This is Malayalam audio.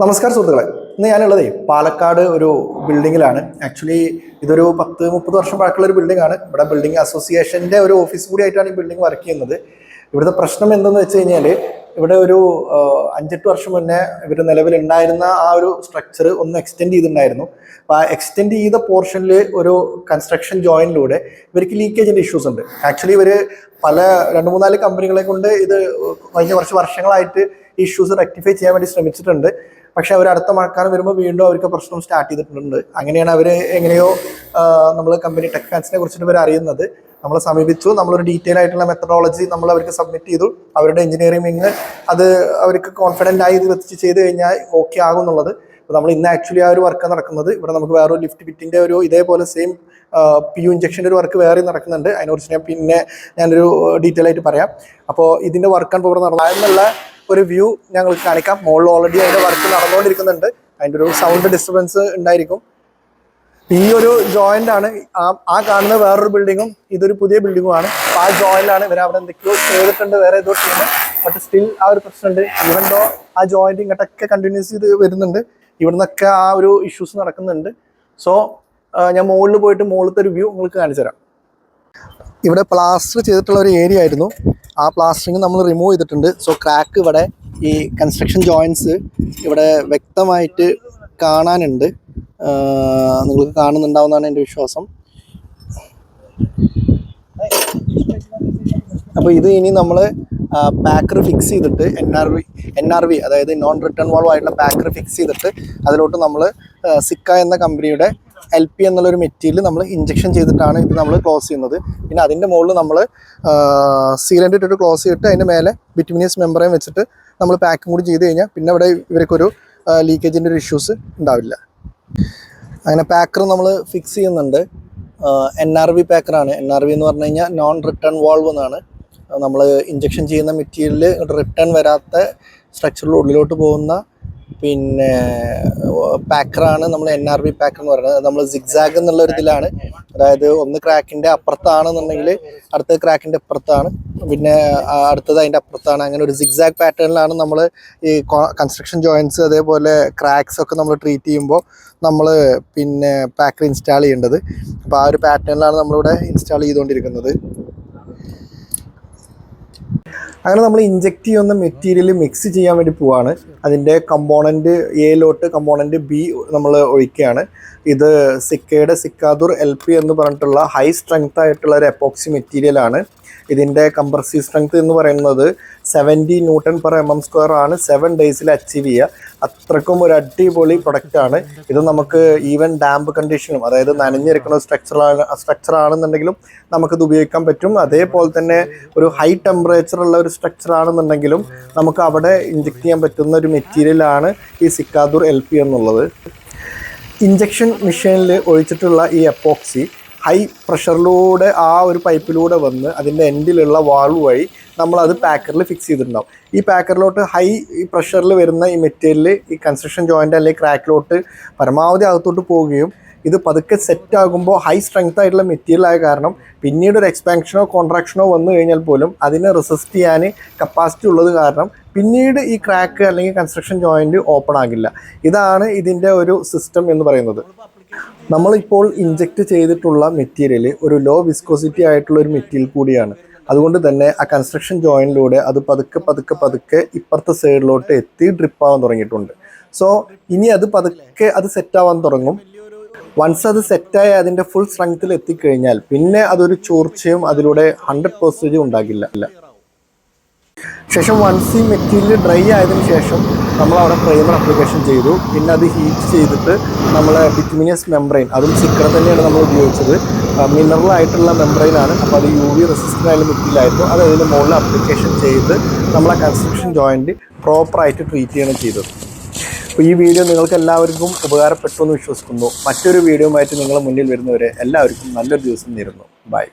നമസ്കാരം സുഹൃത്തുക്കളെ. ഇന്ന് ഞാനുള്ളതേ പാലക്കാട് ഒരു ബിൽഡിങ്ങിലാണ്. ആക്ച്വലി ഇതൊരു പത്ത് മുപ്പത് വർഷം പഴക്കമുള്ള ഒരു ബിൽഡിംഗ് ആണ് ഇവിടെ ബിൽഡിംഗ് അസോസിയേഷന്റെ ഒരു ഓഫീസ് കൂടി ആയിട്ടാണ് ഈ ബിൽഡിംഗ് വർക്ക് ചെയ്യുന്നത്. ഇവിടുത്തെ പ്രശ്നം എന്തെന്ന് വെച്ച് കഴിഞ്ഞാൽ ഇവിടെ ഒരു അഞ്ചെട്ട് വർഷം മുന്നേ ഇവർ നിലവിലുണ്ടായിരുന്ന ആ ഒരു സ്ട്രക്ചർ ഒന്ന് എക്സ്റ്റെൻഡ് ചെയ്തിട്ടുണ്ടായിരുന്നു. അപ്പോൾ ആ എക്സ്റ്റെൻഡ് ചെയ്ത പോർഷനിൽ ഒരു കൺസ്ട്രക്ഷൻ ജോയിനിലൂടെ ഇവർക്ക് ലീക്കേജിന്റെ ഇഷ്യൂസ് ഉണ്ട്. ആക്ച്വലി ഇവർ പല രണ്ട് മൂന്നാൽ കമ്പനികളെ കൊണ്ട് ഇത് കഴിഞ്ഞ കുറച്ച് വർഷങ്ങളായിട്ട് ഇഷ്യൂസ് റെക്ടിഫൈ ചെയ്യാൻ വേണ്ടി ശ്രമിച്ചിട്ടുണ്ട്. പക്ഷെ അവർ അടുത്ത മഴക്കാലം വരുമ്പോൾ വീണ്ടും അവർക്ക് പ്രശ്നം സ്റ്റാർട്ട് ചെയ്തിട്ടുണ്ട്. അങ്ങനെയാണ് അവർ എങ്ങനെയോ നമ്മൾ കമ്പനി ടെക് ഫാൻസിനെ കുറിച്ചിട്ട് ഇവർ അറിയുന്നത്. നമ്മൾ സമീപിച്ചു. നമ്മളൊരു ഡീറ്റെയിൽ ആയിട്ടുള്ള മെത്തഡോളജി നമ്മൾ അവർക്ക് സബ്മിറ്റ് ചെയ്തു. അവരുടെ എഞ്ചിനീയറിംഗ് വിങ് അത് അവർക്ക് കോൺഫിഡന്റ് ആയി ഇത് വെച്ച് ചെയ്ത് കഴിഞ്ഞാൽ ഓക്കെ ആകും എന്നുള്ളത് അപ്പോൾ നമ്മൾ ഇന്ന് ആക്ച്വലി ആ ഒരു വർക്ക് നടക്കുന്നത്. ഇവിടെ നമുക്ക് വേറൊരു ലിഫ്റ്റ് ബിറ്റിന്റെ ഒരു ഇതേപോലെ സെയിം പി യു ഇഞ്ചക്ഷന്റെ ഒരു വർക്ക് വേറെ നടക്കുന്നുണ്ട്. അതിനെക്കുറിച്ച് ഞാൻ പിന്നെ ഞാനൊരു ഡീറ്റെയിൽ ആയിട്ട് പറയാം. അപ്പോൾ ഇതിന്റെ വർക്കാണ് ഇപ്പോൾ ഇവിടെ നടന്നതെന്നുള്ള ഒരു വ്യൂ ഞങ്ങൾ കാണിക്കാം. മുകളിൽ ഓൾറെഡി അതിന്റെ വർക്ക് നടന്നുകൊണ്ടിരിക്കുന്നുണ്ട്. അതിന്റെ ഒരു സൗണ്ട് ഡിസ്റ്റർബൻസ് ഉണ്ടായിരിക്കും. ഈ ഒരു ജോയിന്റ് ആണ് ആ കാണുന്ന വേറൊരു ബിൽഡിങ്ങും ഇതൊരു പുതിയ ബിൽഡിങ്ങും ആണ്. ആ ജോയിന്റാണ് ഇവർ അവിടെ എന്തൊക്കെയോ ചെയ്തിട്ടുണ്ട് വേറെ ഏതോ ടീം ബട്ട് സ്റ്റിൽ ആ ഒരു പ്രശ്നമുണ്ട്. ഈവൻ ആ ജോയിന്റ് ഇങ്ങോട്ടൊക്കെ കണ്ടിന്യൂസ് ചെയ്ത് വരുന്നുണ്ട് ഇവിടുന്നൊക്കെ ആ ഒരു ഇഷ്യൂസ് നടക്കുന്നുണ്ട്. സോ ഞാൻ മുകളിൽ പോയിട്ട് മുകളിലത്തെ ഒരു വ്യൂ നിങ്ങൾക്ക് കാണിച്ചു തരാം ഇവിടെ പ്ലാസ്റ്റർ ചെയ്തിട്ടുള്ള ഒരു ഏരിയ ആയിരുന്നു. ആ പ്ലാസ്റ്ററിങ് നമ്മൾ റിമൂവ് ചെയ്തിട്ടുണ്ട്. സോ ക്രാക്ക് ഇവിടെ ഈ കൺസ്ട്രക്ഷൻ ജോയിൻസ് ഇവിടെ വ്യക്തമായിട്ട് കാണാനുണ്ട്. നിങ്ങൾക്ക് കാണുന്നുണ്ടാവുന്നതാണ് എന്റെ വിശ്വാസം. അപ്പോൾ ഇത് ഇനി നമ്മൾ പാക്കർ ഫിക്സ് ചെയ്തിട്ട് N R V N R V അതായത് നോൺ റിട്ടേൺ വാൾവ് ആയിട്ടുള്ള പാക്കർ ഫിക്സ് ചെയ്തിട്ട് അതിലോട്ട് നമ്മൾ സിക്ക എന്ന കമ്പനിയുടെ എൽ പി എന്നുള്ളൊരു മെറ്റീരിയൽ നമ്മൾ ഇഞ്ചക്ഷൻ ചെയ്തിട്ടാണ് ഇത് നമ്മൾ ക്ലോസ് ചെയ്യുന്നത്. പിന്നെ അതിന്റെ മുകളിൽ നമ്മൾ സീലന്റ് ഇട്ടിട്ട് ക്ലോസ് ചെയ്തിട്ട് അതിന്റെ മേലെ ബിറ്റുമിനിയസ് മെമ്പറേം വെച്ചിട്ട് നമ്മൾ പാക്കും കൂടി ചെയ്ത് കഴിഞ്ഞാൽ പിന്നെ ഇവിടെ ഇവർക്കൊരു ലീക്കേജിന്റെ ഒരു ഇഷ്യൂസ് ഉണ്ടാവില്ല. അങ്ങനെ പാക്കർ നമ്മൾ ഫിക്സ് ചെയ്യുന്നുണ്ട്. എൻ ആർ വി പാക്കറാണ് എൻ ആർ വി എന്ന് പറഞ്ഞു കഴിഞ്ഞാൽ നോൺ റിട്ടേൺ വാൾവ് എന്നാണ്. നമ്മൾ ഇഞ്ചക്ഷൻ ചെയ്യുന്ന മെറ്റീരിയൽ റിട്ടേൺ വരാത്ത സ്ട്രക്ചറിന്റെ ഉള്ളിലോട്ട് പോകുന്ന പിന്നെ പാക്കറാണ് നമ്മൾ എൻ ആർ ബി പാക്കർ എന്ന് പറയുന്നത്. നമ്മൾ സിഗ്സാഗ് എന്നുള്ള ഒരു ഇതിലാണ്. അതായത് ഒന്ന് ക്രാക്കിന്റെ അപ്പുറത്താണെന്നുണ്ടെങ്കിൽ അടുത്ത ക്രാക്കിന്റെ അപ്പുറത്താണ്. പിന്നെ അടുത്തത് അതിന്റെ അപ്പുറത്താണ്. അങ്ങനെ ഒരു സിഗ്സാഗ് പാറ്റേണിലാണ് നമ്മൾ ഈ കൺസ്ട്രക്ഷൻ ജോയിൻസ് അതേപോലെ ക്രാക്സ് ഒക്കെ നമ്മൾ ട്രീറ്റ് ചെയ്യുമ്പോൾ നമ്മൾ പിന്നെ പാക്കർ ഇൻസ്റ്റാൾ ചെയ്യേണ്ടത്. അപ്പോൾ ആ ഒരു പാറ്റേണിലാണ് നമ്മളിവിടെ ഇൻസ്റ്റാൾ ചെയ്തുകൊണ്ടിരിക്കുന്നത്. അങ്ങനെ നമ്മൾ ഇഞ്ചെക്ട് ചെയ്യുന്ന മെറ്റീരിയൽ മിക്സ് ചെയ്യാൻ വേണ്ടി പോവാണ്. അതിന്റെ കമ്പോണന്റ് എയിലോട്ട് കമ്പോണന്റ് ബി നമ്മൾ ഒഴിക്കുകയാണ്. ഇത് സിക്കയുടെ സിക്കാദൂർ എൽ പി എന്ന് പറഞ്ഞിട്ടുള്ള ഹൈ സ്ട്രെങ്ത് ആയിട്ടുള്ള ഒരു എപ്പോക്സി മെറ്റീരിയലാണ് ഇതിന്റെ കംപ്രസീവ് സ്ട്രെങ്ത് എന്ന് പറയുന്നത് seventy newton per M M square ആണ് സെവൻ ഡേയ്സിൽ അച്ചീവ് ചെയ്യുക. അത്രക്കും ഒരു അടിപൊളി പ്രൊഡക്റ്റാണ് ഇത് നമുക്ക് ഈവൻ ഡാമ്പ് കണ്ടീഷനും അതായത് നനഞ്ഞിരിക്കുന്ന സ്ട്രക്ചറാണ് സ്ട്രക്ചർ ആണെന്നുണ്ടെങ്കിലും നമുക്കിത് ഉപയോഗിക്കാൻ പറ്റും. അതേപോലെ തന്നെ ഒരു ഹൈ ടെമ്പറേച്ചർ ഉള്ള ഒരു സ്ട്രക്ചർ ആണെന്നുണ്ടെങ്കിലും നമുക്ക് അവിടെ ഇഞ്ചെക്ട് ചെയ്യാൻ പറ്റുന്ന ഒരു മെറ്റീരിയലാണ് ഈ സിക്കാദൂർ എൽ പി എന്നുള്ളത്. ഇഞ്ചക്ഷൻ മെഷീനിൽ ഒഴിച്ചിട്ടുള്ള ഈ എപ്പോക്സി ഹൈ പ്രഷറിലൂടെ ആ ഒരു പൈപ്പിലൂടെ വന്ന് അതിന്റെ എൻഡിലുള്ള വാൾവ് വഴി നമ്മളത് പാക്കറിൽ ഫിക്സ് ചെയ്തിട്ടുണ്ടാവും. ഈ പാക്കറിലോട്ട് ഹൈ പ്രഷറിൽ വരുന്ന ഈ മെറ്റീരിയൽ ഈ കൺസ്ട്രക്ഷൻ ജോയിന്റ് അല്ലെങ്കിൽ ക്രാക്കിലോട്ട് പരമാവധി അകത്തോട്ട് പോവുകയും ഇത് പതുക്കെ സെറ്റ് ആകുമ്പോൾ ഹൈ സ്ട്രെങ്ത് ആയിട്ടുള്ള മെറ്റീരിയൽ ആയ കാരണം പിന്നീട് ഒരു എക്സ്പാൻഷനോ കോൺട്രാക്ഷനോ വന്നു കഴിഞ്ഞാൽ പോലും അതിനെ റെസിസ്റ്റ് ചെയ്യാൻ കപ്പാസിറ്റി ഉള്ളത് കാരണം പിന്നീട് ഈ ക്രാക്ക് അല്ലെങ്കിൽ കൺസ്ട്രക്ഷൻ ജോയിന്റ് ഓപ്പൺ ആകില്ല. ഇതാണ് ഇതിന്റെ ഒരു സിസ്റ്റം എന്ന് പറയുന്നത്. നമ്മളിപ്പോൾ ഇഞ്ചെക്ട് ചെയ്തിട്ടുള്ള മെറ്റീരിയൽ ഒരു ലോ വിസ്കോസിറ്റി ആയിട്ടുള്ള ഒരു മെറ്റീരിയൽ കൂടിയാണ്. അതുകൊണ്ട് തന്നെ ആ കൺസ്ട്രക്ഷൻ ജോയിനിലൂടെ അത് പതുക്കെ പതുക്കെ പതുക്കെ ഇപ്പുറത്തെ സൈഡിലോട്ട് എത്തി ഡ്രിപ്പ് ആവാൻ തുടങ്ങിയിട്ടുണ്ട്. സോ ഇനി അത് പതുക്കെ അത് സെറ്റ് ആവാൻ തുടങ്ങും. വൺസ് അത് സെറ്റായി അതിന്റെ ഫുൾ സ്ട്രെങ്ത്തിൽ എത്തിക്കഴിഞ്ഞാൽ പിന്നെ അതൊരു ചോർച്ചയും അതിലൂടെ ഹൺഡ്രഡ് പെർസെന്റേജും ഉണ്ടാകില്ല. ശേഷം വൺസ് ഈ മെറ്റീരിയൽ ഡ്രൈ ആയതിനു ശേഷം നമ്മൾ അവിടെ പ്രൈമർ അപ്ലിക്കേഷൻ ചെയ്തു. പിന്നെ അത് ഹീറ്റ് ചെയ്തിട്ട് നമ്മൾ ബിറ്റ്മിനിയസ് മെംബ്രെയിൻ അതും സിക്കറ തന്നെയാണ് നമ്മൾ ഉപയോഗിച്ചത്. മിനറൽ ആയിട്ടുള്ള മെംബ്രെയിനാണ് അപ്പോൾ അത് യു വി റെസിസ്റ്റന്റ് ആയാലും മെറ്റീരിയലായിരുന്നു അത് അതിന്റെ മുകളിൽ അപ്ലിക്കേഷൻ ചെയ്ത് നമ്മൾ ആ കൺസ്ട്രക്ഷൻ ജോയിന്റ് പ്രോപ്പറായിട്ട് ട്രീറ്റ് ചെയ്യണം ചെയ്തത്. അപ്പോൾ ഈ വീഡിയോ നിങ്ങൾക്ക് എല്ലാവർക്കും ഉപകാരപ്പെട്ടു എന്ന് വിശ്വസിക്കുന്നു. മറ്റൊരു വീഡിയോയുമായിട്ട് നിങ്ങളുടെ മുന്നിൽ വരുന്നവരെ എല്ലാവർക്കും നല്ലൊരു ദിവസം നേരുന്നു. ബൈ